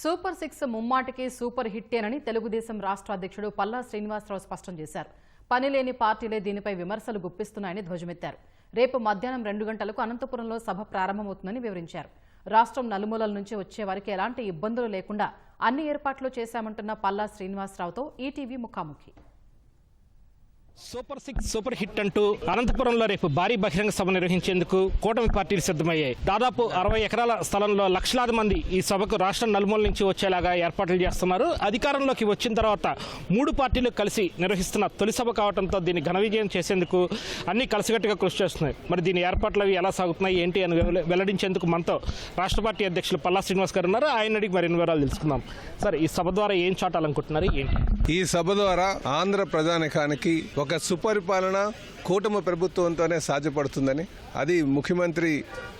Super six ముమ్మాటికి super హిట్టేనని తెలుగుదేశం రాష్ట్ర అధ్యక్షుడు పల్లా శ్రీనివాసరావు స్పష్టం చేశారు. పనిలేని పార్టీలే దీనిపై విమర్శలు గుప్పిస్తున్నాయని ధ్వజమెత్తారు. రేపు మధ్యాహ్నం రెండు గంటలకు అనంతపురంలో సభ ప్రారంభమవుతుందని వివరించారు. రాష్ట్రం నలుమూలల నుంచి వచ్చేవారికి ఎలాంటి ఇబ్బందులు లేకుండా అన్ని ఏర్పాట్లు చేశామంటున్న పల్లా శ్రీనివాసరావుతో ఈటీవీ ముఖాముఖి. సూపర్ సిక్స్ సూపర్ హిట్ అంటూ అనంతపురంలో రేపు భారీ బహిరంగ సభ నిర్వహించేందుకు కూటమి పార్టీలు సిద్ధమయ్యాయి. దాదాపు అరవై ఎకరాల స్థలంలో లక్షలాది మంది ఈ సభకు రాష్ట్రం నలుమూల నుంచి వచ్చేలాగా ఏర్పాట్లు చేస్తున్నారు. అధికారంలోకి వచ్చిన తర్వాత మూడు పార్టీలు కలిసి నిర్వహిస్తున్న తొలి సభ కావడంతో దీన్ని ఘన విజయం చేసేందుకు అన్ని కలిసికట్టుగా కృషి చేస్తున్నాయి. మరి దీని ఏర్పాట్లు అవి ఎలా సాగుతున్నాయి ఏంటి అని వెల్లడించేందుకు మనతో రాష్ట్ర పార్టీ అధ్యక్షులు పల్లా శ్రీనివాస్ గారు ఉన్నారు. ఆయన అడిగి మరిన్ని వివరాలు తెలుసుకుందాం. సార్ ఈ సభ ద్వారా ఏం చాటాలనుకుంటున్నారు ఏంటి? ఈ సభ ద్వారా ఆంధ్ర ప్రజానికానికి ఒక సుపరిపాలన కూటమి ప్రభుత్వంతోనే సాధ్యపడుతుందని అది ముఖ్యమంత్రి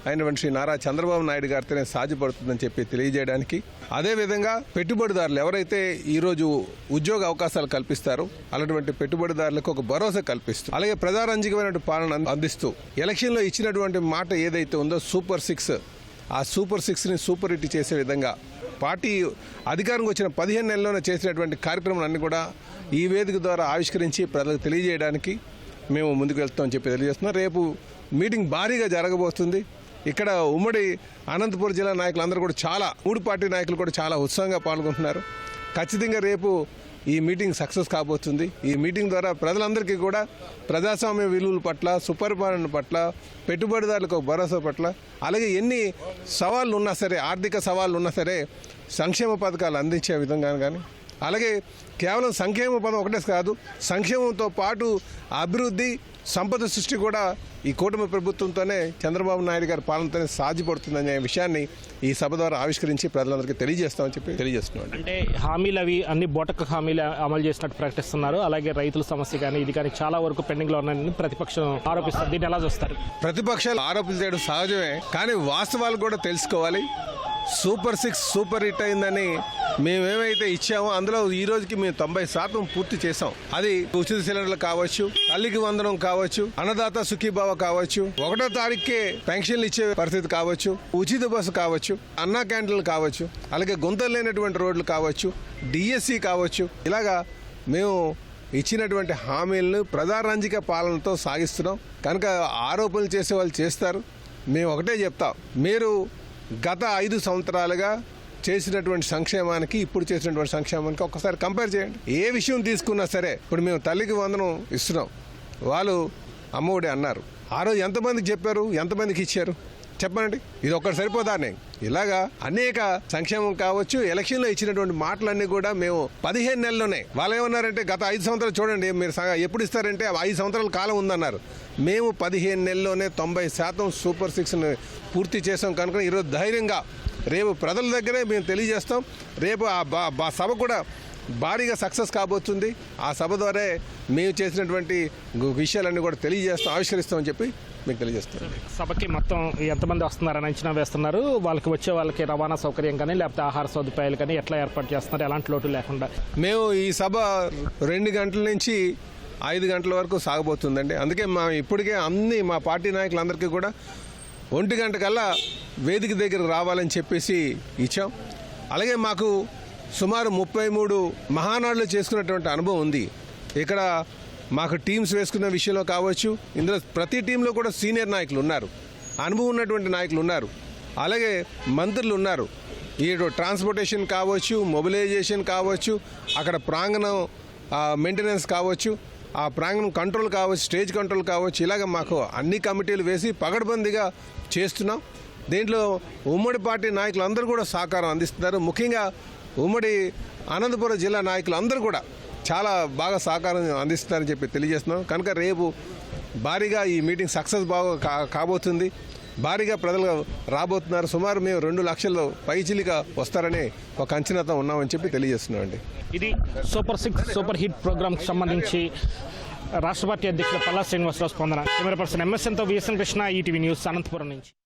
అయినటువంటి శ్రీ నారా చంద్రబాబు నాయుడు గారితోనే సాధ్యపడుతుందని చెప్పి తెలియజేయడానికి. అదేవిధంగా పెట్టుబడిదారులు ఎవరైతే ఈరోజు ఉద్యోగ అవకాశాలు కల్పిస్తారో అలాంటి పెట్టుబడిదారులకు ఒక భరోసా కల్పిస్తూ అలాగే ప్రజారంజకమైన పాలన అందిస్తూ ఎలక్షన్లో ఇచ్చినటువంటి మాట ఏదైతే ఉందో సూపర్ సిక్స్ ఆ సూపర్ సిక్స్ని సూపర్ హిట్ చేసే విధంగా పార్టీ అధికారంకి వచ్చిన పదిహేను నెలల్లోనే చేసినటువంటి కార్యక్రమాలన్నీ కూడా ఈ వేదిక ద్వారా ఆవిష్కరించి ప్రజలకు తెలియజేయడానికి మేము ముందుకు వెళ్తామని చెప్పి తెలియజేస్తున్నాం. రేపు మీటింగ్ భారీగా జరగబోతుంది. ఇక్కడ ఉమ్మడి అనంతపురం జిల్లా నాయకులందరూ కూడా చాలా మూడు పార్టీ నాయకులు కూడా చాలా ఉత్సాహంగా పాల్గొంటున్నారు. ఖచ్చితంగా రేపు ఈ మీటింగ్ సక్సెస్ కాబోతుంది. ఈ మీటింగ్ ద్వారా ప్రజలందరికీ కూడా ప్రజాస్వామ్య విలువల పట్ల సుపరిపాలన పట్ల పెట్టుబడిదారులకు భరోసా పట్ల అలాగే ఎన్ని సవాళ్ళు ఉన్నా సరే ఆర్థిక సవాళ్ళు ఉన్నా సరే సంక్షేమ పథకాలు అందించే విధంగా కానీ అలాగే కేవలం సంక్షేమ పదం ఒకటే కాదు సంక్షేమంతో పాటు అభివృద్ధి సంపద సృష్టి కూడా ఈ కూటమి ప్రభుత్వంతోనే చంద్రబాబు నాయుడు గారి పాలనతోనే సాధ్యపడుతుందనే విషయాన్ని ఈ సభ ద్వారా ఆవిష్కరించి ప్రజలందరికీ తెలియజేస్తామని చెప్పి తెలియజేస్తున్నాం. అంటే హామీలు అవి అన్ని బోటక హామీలు అమలు చేసినట్టు ప్రకటిస్తున్నారు. అలాగే రైతుల సమస్య కానీ ఇది కానీ చాలా వరకు పెండింగ్లో ఉన్నాయని ప్రతిపక్షం ఆరోపిస్తారు దీన్ని ఎలా చూస్తారు? ప్రతిపక్షాలు ఆరోపణలు చేయడం సహజమే కానీ వాస్తవాలు కూడా తెలుసుకోవాలి. సూపర్ సిక్స్ సూపర్ హిట్ అయిందని మేమేమైతే ఇచ్చామో అందులో ఈ రోజుకి మేము తొంభై శాతం పూర్తి చేసాం అది ఉచిత సిలిండర్లు కావచ్చు తల్లికి వందనం కావచ్చు అన్నదాత సుఖీభావ కావచ్చు ఒకటో తారీఖుకే పెన్షన్లు ఇచ్చే పరిస్థితి కావచ్చు ఉచిత బస్సు కావచ్చు అన్నా క్యాంటీన్లు కావచ్చు అలాగే గుంతలు లేనటువంటి రోడ్లు కావచ్చు డిఎస్సి కావచ్చు. ఇలాగా మేము ఇచ్చినటువంటి హామీలను ప్రజారంజిక పాలనతో సాగిస్తున్నాం. కనుక ఆరోపణలు చేసే వాళ్ళు చేస్తారు. మేము ఒకటే చెప్తాం. మీరు గత ఐదు సంవత్సరాలుగా చేసినటువంటి సంక్షేమానికి ఇప్పుడు చేసినటువంటి సంక్షేమానికి ఒక్కసారి కంపేర్ చేయండి. ఏ విషయం తీసుకున్నా సరే ఇప్పుడు మేము తల్లికి వందనం ఇస్తున్నాం. వాళ్ళు అమ్మఒడి అన్నారు. ఆ రోజు ఎంతమందికి చెప్పారు? ఎంతమందికి ఇచ్చారు? చెప్పనండి ఇది ఒక్కటి సరిపోదానే ఇలాగా అనేక సంక్షేమం కావచ్చు ఎలక్షన్లో ఇచ్చినటువంటి మాటలన్నీ కూడా మేము పదిహేను నెలల్లోనే. వాళ్ళు ఏమన్నారంటే గత ఐదు సంవత్సరాలు చూడండి మీరు ఎప్పుడు ఇస్తారంటే ఐదు సంవత్సరాల కాలం ఉందన్నారు. మేము పదిహేను నెలల్లోనే తొంభై శాతం సూపర్ సిక్స్ పూర్తి చేసాం కనుక ఈరోజు ధైర్యంగా రేపు ప్రజల దగ్గరే మేము తెలియజేస్తాం. రేపు ఆ బా- బా సభ కూడా భారీగా సక్సెస్ కాబోతుంది. ఆ సభ ద్వారా మేము చేసినటువంటి విషయాలన్నీ కూడా తెలియజేస్తాం ఆవిష్కరిస్తామని చెప్పి మీకు తెలియజేస్తాం సభకి మొత్తం ఎంతమంది వస్తున్నారని అంచనా వేస్తున్నారు. వాళ్ళకి వచ్చే వాళ్ళకి రవాణా సౌకర్యం కానీ లేకపోతే ఆహార సదుపాయాలు కానీ ఎట్లా ఏర్పాటు చేస్తున్నారు? ఎలాంటి లోటు లేకుండా. మేము ఈ సభ రెండు గంటల నుంచి ఐదు గంటల వరకు సాగబోతుందండి. అందుకే మా ఇప్పటికే అన్ని మా పార్టీ నాయకులందరికీ కూడా ఒంటి గంట కల్లా వేదిక దగ్గరకు రావాలని చెప్పేసి ఇచ్చాం. అలాగే మాకు సుమారు ముప్పై మూడు మహానాడులు చేసుకున్నటువంటి అనుభవం ఉంది. ఇక్కడ మాకు టీమ్స్ వేసుకున్న విషయంలో కావచ్చు ఇందులో ప్రతి టీంలో కూడా సీనియర్ నాయకులు ఉన్నారు. అనుభవం ఉన్నటువంటి నాయకులు ఉన్నారు. అలాగే మంత్రులు ఉన్నారు. ఈ ట్రాన్స్పోర్టేషన్ కావచ్చు మొబిలైజేషన్ కావచ్చు అక్కడ ప్రాంగణం మెయింటెనెన్స్ కావచ్చు ఆ ప్రాంగణం కంట్రోల్ కావచ్చు స్టేజ్ కంట్రోల్ కావచ్చు ఇలాగ మాకు అన్ని కమిటీలు వేసి పగడబందీగా చేస్తున్నాం. దీంట్లో ఉమ్మడి పార్టీ నాయకులు అందరూ కూడా సహకారం అందిస్తున్నారు. ముఖ్యంగా ఉమ్మడి అనంతపురం జిల్లా నాయకులు అందరూ కూడా చాలా బాగా సహకారం అందిస్తున్నారని చెప్పి తెలియజేస్తున్నాం. కనుక రేపు భారీగా ఈ మీటింగ్ సక్సెస్ బాగా కా- కాబోతుంది. భారీగా ప్రజలు రాబోతున్నారు. సుమారు మేము రెండు లక్షల పైచిలిగా వస్తారని ఒక అంచనాతో ఉన్నామని చెప్పి తెలియజేస్తున్నామండి. ఇది సూపర్ సిక్స్ సూపర్ హిట్ ప్రోగ్రామ్కి సంబంధించి రాష్ట్ర పార్టీ అధ్యక్షుడు పల్లా శ్రీనివాసరావు స్పందన. Camera person ఎంఎస్ఎన్తో V S N Krishna ETV news Anantapuram నుంచి.